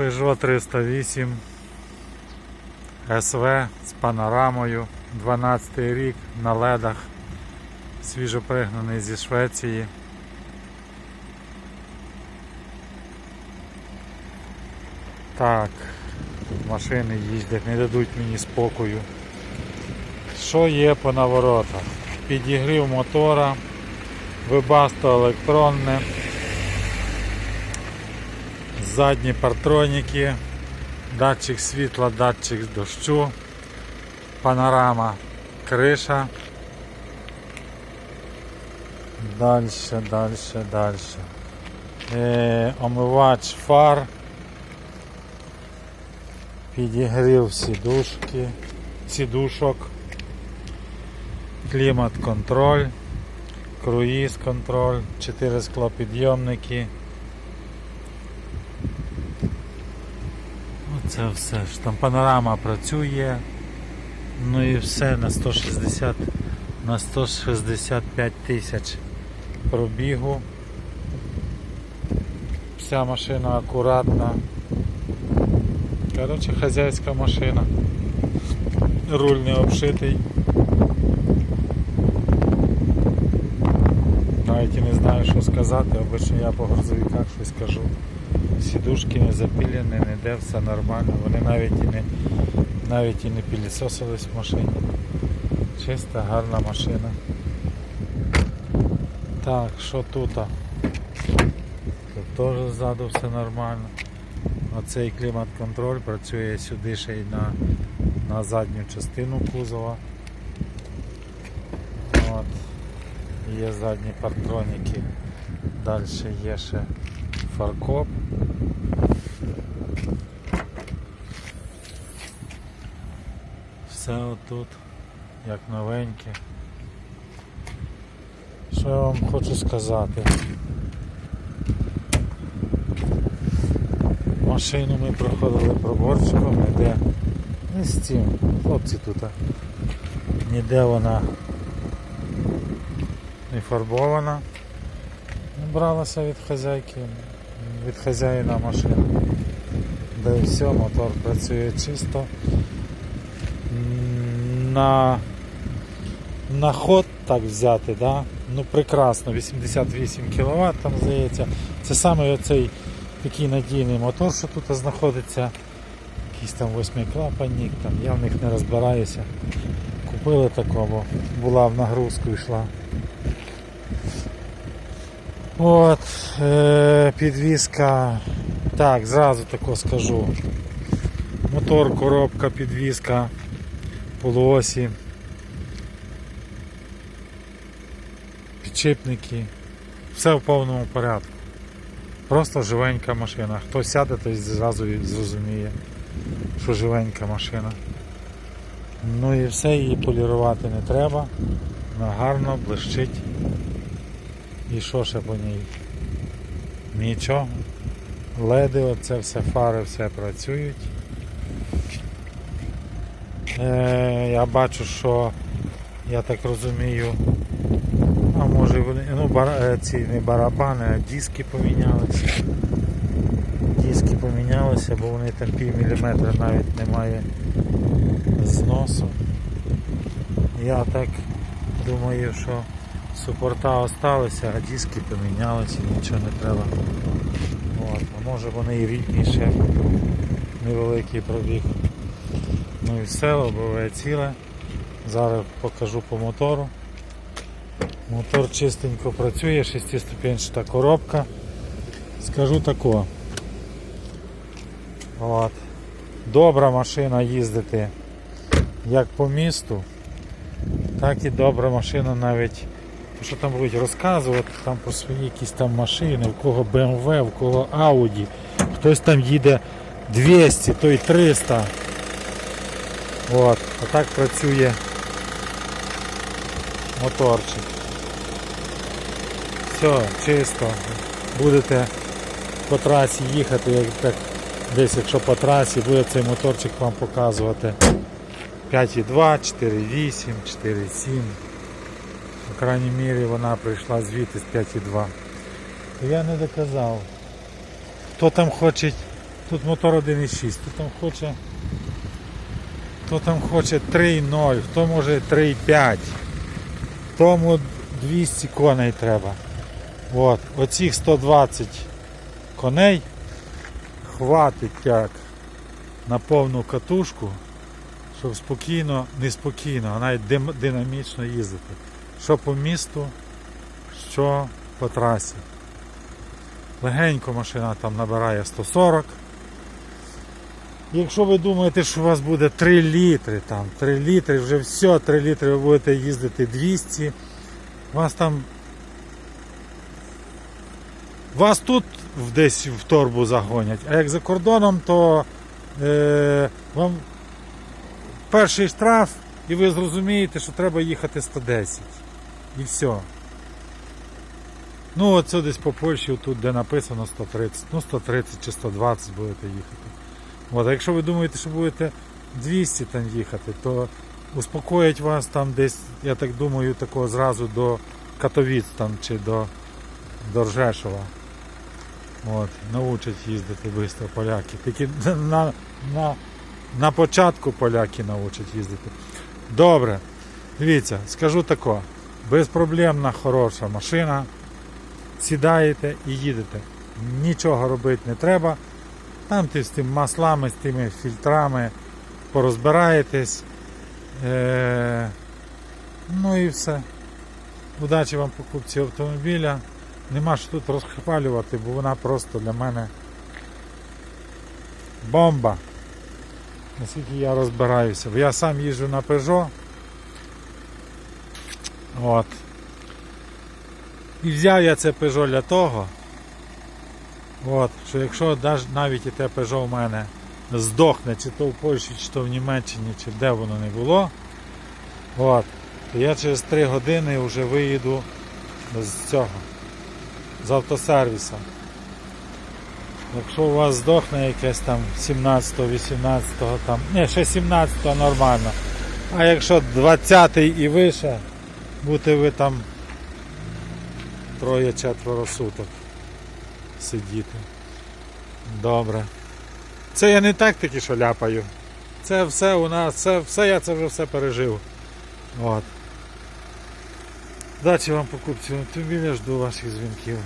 Peugeot 308 СВ з панорамою, 12 рік на ледах, свіжопригнаний зі Швеції. Так, машини їздять, не дадуть мені спокою. Що є по наворотах? Підігрів мотора, вибасто електронне, задні партроніки, датчик світла, датчик дощу, панорама, криша. Дальше, дальше, дальше. Е, омивач фар. Підігрів сідушки, сідушок, клімат контроль, круїз контроль, 4 склопідйомники. Оце все ж там панорама працює. Ну і все на 160 на 165 тисяч пробігу. Вся машина акуратна. Коротше, хазяйська машина. Руль не обшитий. Навіть і не знаю, що сказати, обично я по грузовиках щось кажу. Сідушки не запілені, ніде все нормально. Вони навіть і не навіть і не пілісосились в машині. Чиста, гарна машина. Так, що тут? Тут теж ззаду все нормально. Оцей клімат-контроль працює сюди ще й на, на задню частину кузова. От. Є задні партроніки. Далі є ще фаркоп. Все отут, як новеньке. Що я вам хочу сказати? Машину ми проходили проборчиком, ніде не з цим, хлопці тут. Ніде вона не фарбована. Не бралася від хазяйки, від хазяїна машини. І все, мотор працює чисто. На, на ход так взяти, да? ну прекрасно, 88 кВт там здається. Це саме оцей такий надійний мотор, що тут знаходиться. Якийсь там восьмиклапанник, там я в них не розбираюся. Купили такого, була в нагрузку йшла. От, е, підвізка. Так, зразу тако скажу. Мотор, коробка, підвізка, полуосі, підшипники. Все в повному порядку. Просто живенька машина. Хто сяде, той зразу зрозуміє, що живенька машина. Ну і все, її полірувати не треба. Вона гарно блищить. І що ще по ній? Нічого. Леди, оце все фари, все працюють. Е, я бачу, що я так розумію, а може вони, ну бара, е, ці не барабани, а диски помінялися. Диски помінялися, бо вони там пів міліметра навіть немає зносу. Я так думаю, що супорта осталися, а диски помінялися, нічого не треба. От, а може вони і рідні ще невеликий пробіг. Ну і все, лобове ціле. Зараз покажу по мотору. Мотор чистенько працює, шестиступенчата коробка. Скажу тако. От. Добра машина їздити як по місту, так і добра машина навіть, що там будуть розказувати там про свої якісь там машини, у кого BMW, у кого Audi, хтось там їде 200, той 300. От, отак працює моторчик. Все, чисто. Будете по трасі їхати, як так, десь якщо по трасі, буде цей моторчик вам показувати 5,2, 4,8, 4,7. По крайній мірі вона прийшла звідти з 5,2. Я не доказав. Хто там хоче Тут мотор 1.6, хто там хоче. Хто там хоче 3.0, хто може 3.5. Тому 200 коней треба. От, оцих 120 коней хватить як на повну катушку, щоб спокійно, не спокійно, а навіть динамічно їздити. Що по місту, що по трасі. Легенько машина там набирає 140. Якщо ви думаєте, що у вас буде 3 літри, там 3 літри, вже все, 3 літри ви будете їздити 200, вас там. Вас тут десь в торбу загонять, а як за кордоном, то е, вам перший штраф, і ви зрозумієте, що треба їхати 110. І все. Ну, оце десь по Польщі, тут де написано 130, ну 130 чи 120 будете їхати. От, а якщо ви думаєте, що будете 200 там їхати, то успокоять вас там десь, я так думаю, такого зразу до Катовіць там чи до, до Ржешова. От, научать їздити швидко поляки. Тільки на, на, на початку поляки научать їздити. Добре. Дивіться, скажу тако. Безпроблемна хороша машина. Сідаєте і їдете. Нічого робити не треба. Там ти з тим маслами, з тими фільтрами порозбираєтесь. Е- ну і все. Удачі вам покупці автомобіля. Нема що тут розхапалювати, бо вона просто для мене бомба. Наскільки я розбираюся. Я сам їжджу на Peugeot. От. І взяв я це Peugeot для того, от, що якщо навіть і те Peugeot в мене здохне, чи то в Польщі, чи то в Німеччині, чи де воно не було, от, то я через 3 години вже виїду з цього, з автосервіса. Якщо у вас здохне якесь там 17-18 там, ні, ще 17 нормально. А якщо 20 і вище, будете ви там троє-четверо суток сидіти. Добре. Це я не так таки, що ляпаю. Це все у нас, це все, я це вже все пережив. От. Дачі вам покупців автомобіля, жду ваших дзвінків.